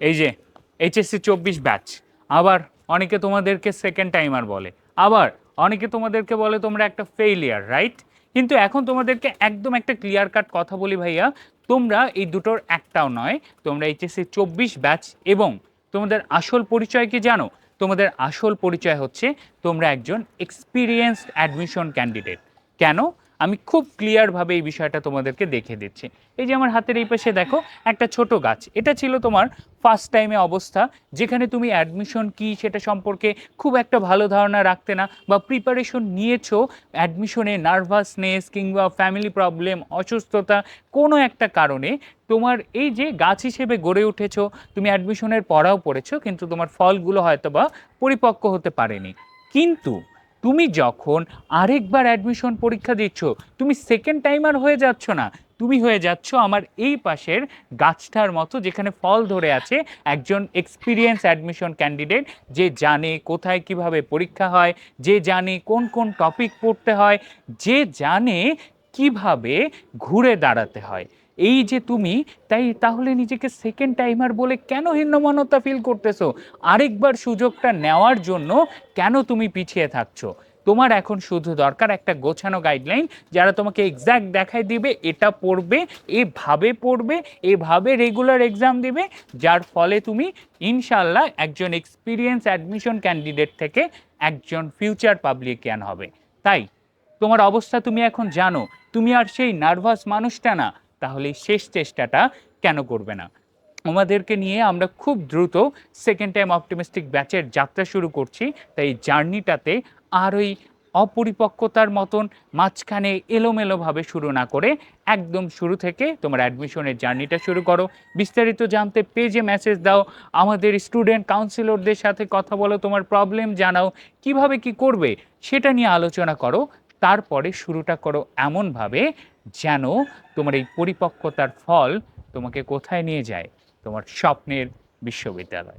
এই যে এইচএসসি চব্বিশ ব্যাচ আবার অনেকে তোমাদেরকে সেকেন্ড টাইমার বলে, আবার অনেকে তোমাদেরকে বলে তোমরা একটা ফেইলিয়ার রাইট কিন্তু এখন তোমাদেরকে একদম একটা ক্লিয়ার কাট কথা বলি ভাইয়া, তোমরা এই দুটোর একটাও নয়, তোমরা এইচএসসি চব্বিশ ব্যাচ এবং তোমাদের আসল পরিচয় কি জানো? তোমাদের আসল পরিচয় হচ্ছে তোমরা একজন এক্সপিরিয়েন্সড অ্যাডমিশন ক্যান্ডিডেট কেন? আমি খুব ক্লিয়ারভাবে এই বিষয়টা তোমাদেরকে দেখে দিচ্ছি। এই যে আমার হাতের এই পাশে দেখো, একটা ছোট গাছ। এটা ছিল তোমার ফার্স্ট টাইমে অবস্থা, যেখানে তুমি অ্যাডমিশন কি সেটা সম্পর্কে খুব একটা ভালো ধারণা রাখতে না বা প্রিপারেশন নিয়েছো অ্যাডমিশনে নার্ভাসনেস কিংবা ফ্যামিলি প্রবলেম অসুস্থতা, কোনো একটা কারণে তোমার এই যে গাছ হিসেবে গড়ে উঠেছো, তুমি অ্যাডমিশনের পড়াও পড়েছো, কিন্তু তোমার ফলগুলো হয়তো বা পরিপক্ক হতে পারেনি। কিন্তু তুমি যখন আরেকবার অ্যাডমিশন পরীক্ষা দিচ্ছ, তুমি সেকেন্ড টাইমার হয়ে যাচ্ছ না। তুমি হয়ে যাচ্ছ আমার এই পাশের গাছটার মতো যেখানে ফল ধরে আছে একজন এক্সপিরিয়েন্স অ্যাডমিশন ক্যান্ডিডেট যে জানে কোথায় কীভাবে পরীক্ষা হয়, যে জানে কোন কোন টপিক পড়তে হয়, যে জানে কীভাবে ঘুরে দাঁড়াতে হয়। এই যে তুমি, তাই তাহলে নিজেকে সেকেন্ড টাইমার বলে কেন হীনমনতা ফিল করতেছো? আরেকবার সুযোগটা নেওয়ার জন্য কেন তুমি পিছিয়ে থাকছো? তোমার এখন শুধু দরকার একটা গোছানো গাইডলাইন যারা তোমাকে এক্স্যাক্ট দেখাই দিবে, এটা পড়বে, এভাবে পড়বে, এভাবে রেগুলার এক্সাম দিবে, যার ফলে তুমি ইনশাল্লাহ একজন এক্সপিরিয়েন্স অ্যাডমিশন ক্যান্ডিডেট থেকে একজন ফিউচার পাবলিকিয়ান হবে। তাই, তোমার অবস্থা তুমি এখন জানো, তুমি আর সেই নার্ভাস মানুষটা না তাহলে শেষ চেষ্টাটা কেন করবে না? আমাদেরকে নিয়ে আমরা খুব দ্রুত সেকেন্ড টাইম অপটিমিস্টিক ব্যাচের যাত্রা শুরু করছি, তাই জার্নিটাতে আর ওই অপরিপক্কতার মতন মাঝখানে এলোমেলোভাবে শুরু না করে একদম শুরু থেকে তোমার অ্যাডমিশনের জার্নিটা শুরু করো। বিস্তারিত জানতে পেজে মেসেজ দাও, আমাদের স্টুডেন্ট কাউন্সিলরদের সাথে কথা বলো, তোমার প্রবলেম জানাও, কীভাবে কি করবে সেটা নিয়ে আলোচনা করো, তারপরে শুরুটা করো এমনভাবে যেন তোমার এই পরিপক্কতার ফল তোমাকে কোথায় নিয়ে যায়? তোমার স্বপ্নের বিশ্ববিদ্যালয়।